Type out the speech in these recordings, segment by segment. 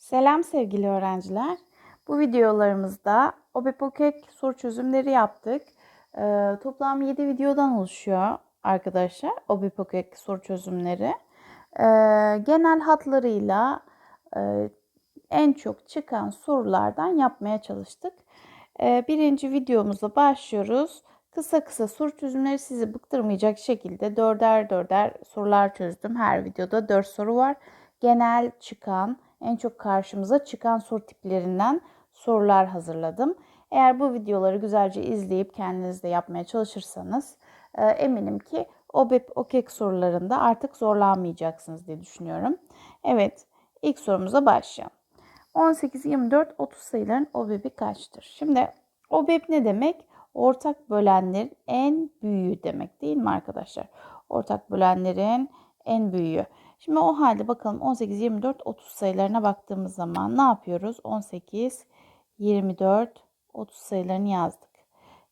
Selam sevgili öğrenciler. Bu videolarımızda OBEPOKEK soru çözümleri yaptık. Ee, toplam 7 videodan oluşuyor arkadaşlar OBEPOKEK soru çözümleri. Ee, genel hatlarıyla e, en çok çıkan sorulardan yapmaya çalıştık. Ee, birinci videomuzla başlıyoruz. Kısa kısa soru çözümleri sizi bıktırmayacak şekilde dörder dörder sorular çözdüm. Her videoda 4 soru var. Genel çıkan en çok karşımıza çıkan soru tiplerinden sorular hazırladım. Eğer bu videoları güzelce izleyip kendiniz de yapmaya çalışırsanız e, eminim ki OBEP OKEK sorularında artık zorlanmayacaksınız diye düşünüyorum. Evet, ilk sorumuza başlayalım. 18, 24, 30 sayıların OBEP'i kaçtır? Şimdi OBEP ne demek? Ortak bölenlerin en büyüğü demek değil mi arkadaşlar? Ortak bölenlerin en büyüğü. Şimdi o halde bakalım 18, 24, 30 sayılarına baktığımız zaman ne yapıyoruz? 18, 24, 30 sayılarını yazdık.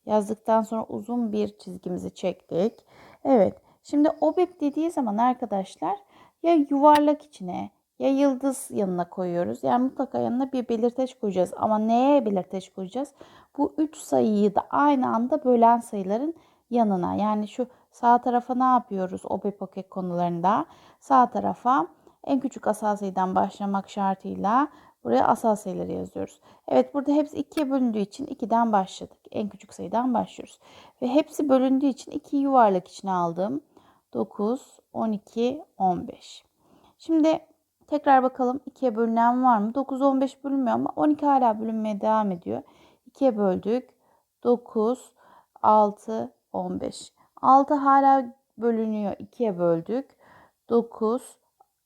Yazdıktan sonra uzun bir çizgimizi çektik. Evet. Şimdi OBEP dediği zaman arkadaşlar ya yuvarlak içine ya yıldız yanına koyuyoruz. Yani mutlaka yanına bir belirteç koyacağız. Ama neye belirteç koyacağız? Bu 3 sayıyı da aynı anda bölen sayıların yanına. Yani şu sağ tarafa ne yapıyoruz OBEPOKE konularında? Sağ tarafa en küçük asal sayıdan başlamak şartıyla buraya asal sayıları yazıyoruz. Evet burada hepsi 2'ye bölündüğü için 2'den başladık. En küçük sayıdan başlıyoruz. Ve hepsi bölündüğü için 2 yuvarlak içine aldım. 9, 12, 15. Şimdi tekrar bakalım 2'ye bölünen var mı? 9, 15 bölünmüyor ama 12 hala bölünmeye devam ediyor. 2'ye böldük. 9, 6, 15. 6 hala bölünüyor. 2'ye böldük. 9,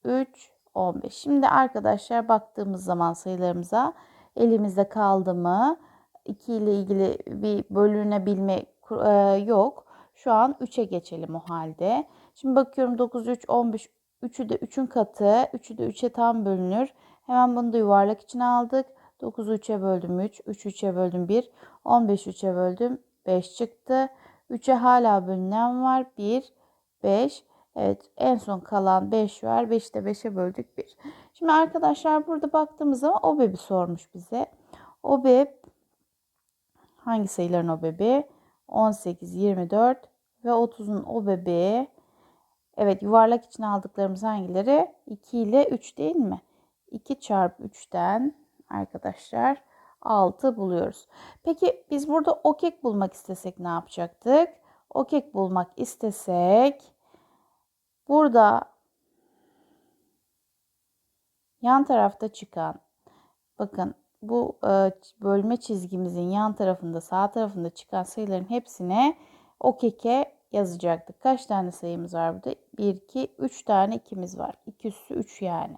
3, 15. Şimdi arkadaşlar baktığımız zaman sayılarımıza elimizde kaldı mı? 2 ile ilgili bir bölünebilme e, yok. Şu an 3'e geçelim o halde. Şimdi bakıyorum 9, 3, 15. 3'ü de 3'ün katı. 3'ü de 3'e tam bölünür. Hemen bunu da yuvarlak içine aldık. 9'u 3'e böldüm 3. 3'ü 3'e böldüm 1. 15'i 3'e böldüm 5 çıktı. 3'e hala bölünen var. 1, 5. Evet en son kalan 5 var. 5'i de 5'e böldük 1. Şimdi arkadaşlar burada baktığımız zaman OBEB'i sormuş bize. OBEB hangi sayıların OBEB'i? 18, 24 ve 30'un OBEB'i. Evet yuvarlak içine aldıklarımız hangileri? 2 ile 3 değil mi? 2 çarpı 3'ten arkadaşlar 6 buluyoruz. Peki biz burada okek bulmak istesek ne yapacaktık? Okek bulmak istesek burada yan tarafta çıkan bakın bu e, bölme çizgimizin yan tarafında sağ tarafında çıkan sayıların hepsine okeke yazacaktık. Kaç tane sayımız var burada? 1, 2, 3 tane 2'miz var. 2 üssü 3 yani.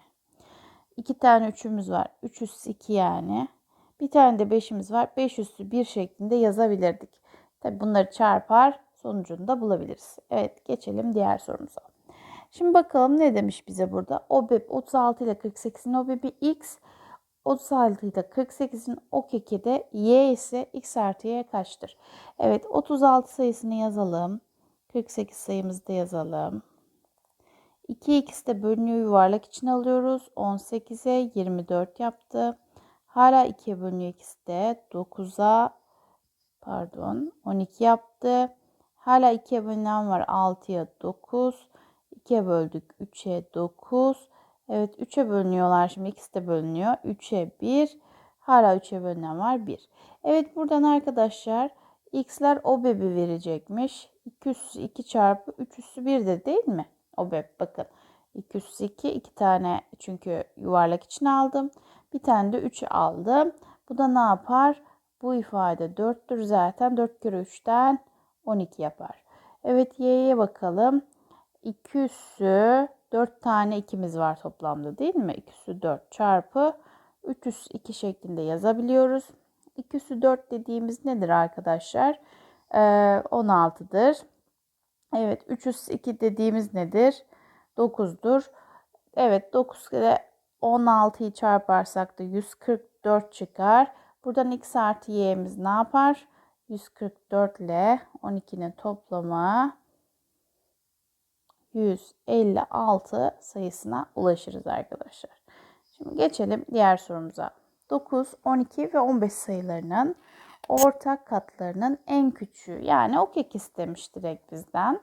2 tane 3'ümüz var. 3 üssü 2 yani. Bir tane de 5'imiz var. 5 üssü 1 şeklinde yazabilirdik. Tabi bunları çarpar sonucunu da bulabiliriz. Evet geçelim diğer sorumuza. Şimdi bakalım ne demiş bize burada. OBEP 36 ile 48'in OBEP'i x. 36 ile 48'in OKEK'i de y ise x artı y kaçtır? Evet 36 sayısını yazalım. 48 sayımızı da yazalım. 2 x de bölünüyor yuvarlak için alıyoruz. 18'e 24 yaptı. Hala 2'ye bölünüyor ikisi de. 9'a pardon 12 yaptı. Hala 2'ye bölünen var. 6'ya 9. 2'ye böldük. 3'e 9. Evet 3'e bölünüyorlar. Şimdi ikisi de bölünüyor. 3'e 1. Hala 3'e bölünen var 1. Evet buradan arkadaşlar x'ler OBEB'i verecekmiş. 2 üssü 2 çarpı 3 üssü 1 de değil mi? OBEB bakın. 2 üssü 2 2 tane çünkü yuvarlak için aldım. Bir tane de 3'ü aldım. Bu da ne yapar? Bu ifade 4'tür zaten. 4 kere 3'ten 12 yapar. Evet y'ye bakalım. 2 üssü 4 tane 2'miz var toplamda değil mi? 2 üssü 4 çarpı 3 üssü 2 şeklinde yazabiliyoruz. 2 üssü 4 dediğimiz nedir arkadaşlar? Ee, 16'dır. Evet 3 üssü 2 dediğimiz nedir? 9'dur. Evet 9 kere 16'yı çarparsak da 144 çıkar. Buradan x artı y'miz ne yapar? 144 ile 12'nin toplamı 156 sayısına ulaşırız arkadaşlar. Şimdi geçelim diğer sorumuza. 9, 12 ve 15 sayılarının ortak katlarının en küçüğü yani o kek istemiş direkt bizden.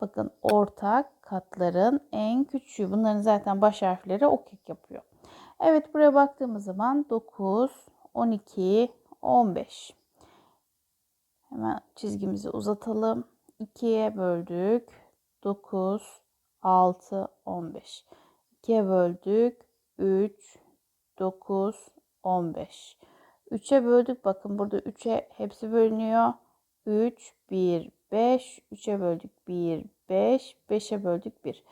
Bakın ortak katların en küçüğü. Bunların zaten baş harfleri o kek yapıyor. Evet buraya baktığımız zaman 9, 12, 15. Hemen çizgimizi uzatalım. 2'ye böldük. 9, 6, 15. 2'ye böldük. 3, 9, 15. 3'e böldük. Bakın burada 3'e hepsi bölünüyor. 3, 1, 5. 3'e böldük 1, 5. 5'e böldük 1.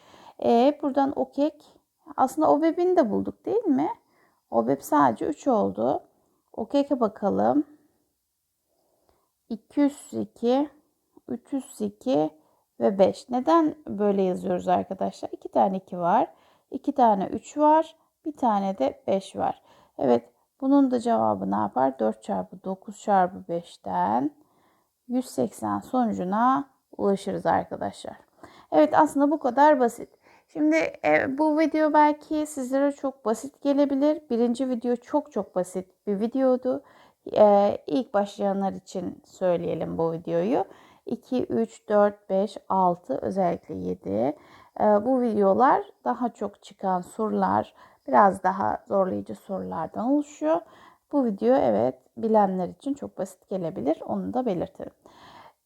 E buradan o kek aslında o bebini de bulduk değil mi? O beb sadece 3 oldu. O keke bakalım. 202, 302 ve 5. Neden böyle yazıyoruz arkadaşlar? 2 tane 2 var. 2 tane 3 var. Bir tane de 5 var. Evet bunun da cevabı ne yapar? 4 çarpı 9 çarpı 5'ten 180 sonucuna ulaşırız arkadaşlar. Evet aslında bu kadar basit. Şimdi e, bu video belki sizlere çok basit gelebilir. Birinci video çok çok basit bir videodu. E, ilk başlayanlar için söyleyelim bu videoyu. 2, 3, 4, 5, 6 özellikle 7. E, bu videolar daha çok çıkan sorular, biraz daha zorlayıcı sorulardan oluşuyor. Bu video evet bilenler için çok basit gelebilir. Onu da belirtelim.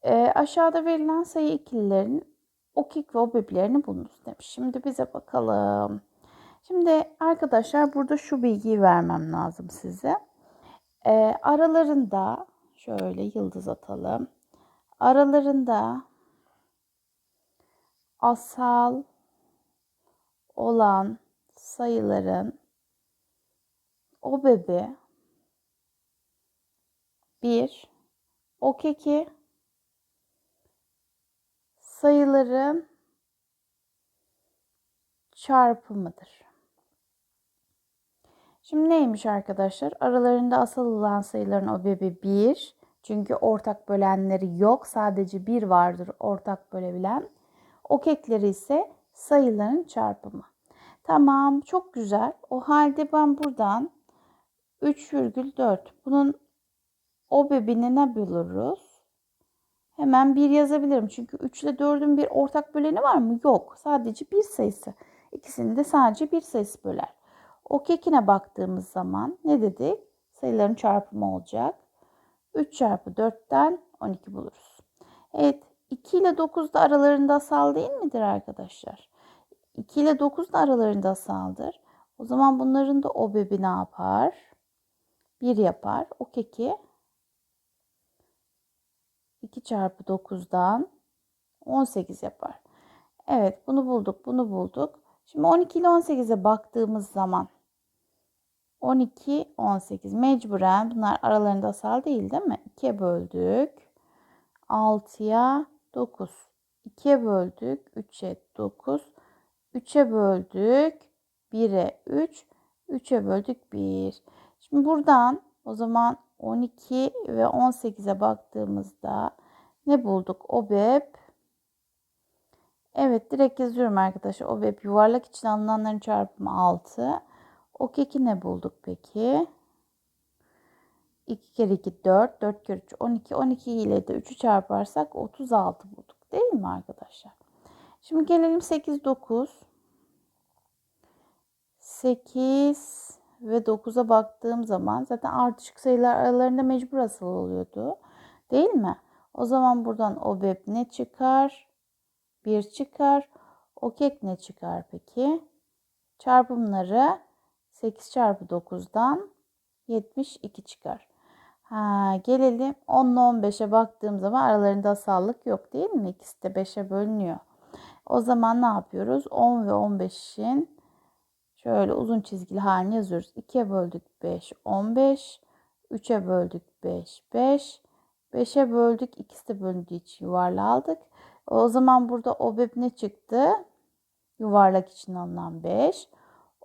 E, aşağıda verilen sayı ikililerin okik ve obeplerini bulunuz demiş. Şimdi bize bakalım. Şimdi arkadaşlar burada şu bilgiyi vermem lazım size. E, aralarında şöyle yıldız atalım. Aralarında asal olan sayıların o bebe 1 ok 2 sayıların çarpımıdır. Şimdi neymiş arkadaşlar? Aralarında asal olan sayıların o bebe 1. Çünkü ortak bölenleri yok. Sadece 1 vardır ortak bölebilen. Okekleri ise sayıların çarpımı. Tamam çok güzel. O halde ben buradan 3,4 bunun o bebini ne buluruz? Hemen 1 yazabilirim. Çünkü 3 ile 4'ün bir ortak böleni var mı? Yok. Sadece bir sayısı. İkisini de sadece bir sayısı böler. O kekine baktığımız zaman ne dedik? Sayıların çarpımı olacak. 3 çarpı 4'ten 12 buluruz. Evet 2 ile 9 da aralarında asal değil midir arkadaşlar? 2 ile 9 da aralarında asaldır. O zaman bunların da o bebi ne yapar? 1 yapar. O keki 2 çarpı 9'dan 18 yapar. Evet bunu bulduk bunu bulduk. Şimdi 12 ile 18'e baktığımız zaman 12, 18 mecburen bunlar aralarında asal değil değil mi? 2'ye böldük. 6'ya 9. 2'ye böldük. 3'e 9. 3'e böldük. 1'e 3. 3'e böldük 1. Şimdi buradan o zaman 12 ve 18'e baktığımızda ne bulduk? OBEP Evet direkt yazıyorum arkadaşlar. OBEP yuvarlak için alınanların çarpımı 6. O keki ne bulduk peki? 2 kere 2 4, 4 kere 3 12, 12 ile de 3'ü çarparsak 36 bulduk değil mi arkadaşlar? Şimdi gelelim 8, 9. 8 ve 9'a baktığım zaman zaten artışık sayılar aralarında mecbur asıl oluyordu. Değil mi? O zaman buradan o beb ne çıkar? 1 çıkar. O kek ne çıkar peki? Çarpımları 8 çarpı 9'dan 72 çıkar. Ha, gelelim 10 ile 15'e baktığım zaman aralarında asallık yok değil mi? İkisi de 5'e bölünüyor. O zaman ne yapıyoruz? 10 ve 15'in şöyle uzun çizgili halini yazıyoruz. 2'ye böldük 5, 15. 3'e böldük 5, 5. 5'e böldük. İkisi de bölündüğü için yuvarlağı aldık. O zaman burada OBEB ne çıktı? Yuvarlak için alınan 5.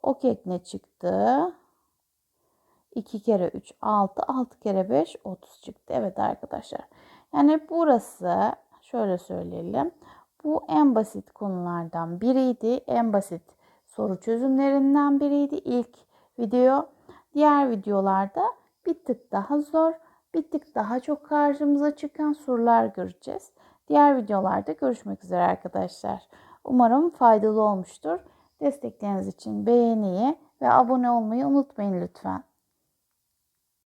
OKEK ne çıktı? 2 kere 3 6, 6 kere 5 30 çıktı. Evet arkadaşlar. Yani burası şöyle söyleyelim. Bu en basit konulardan biriydi. En basit soru çözümlerinden biriydi. İlk video. Diğer videolarda bir tık daha zor, bir tık daha çok karşımıza çıkan sorular göreceğiz. Diğer videolarda görüşmek üzere arkadaşlar. Umarım faydalı olmuştur. Destekleriniz için beğeniyi ve abone olmayı unutmayın lütfen.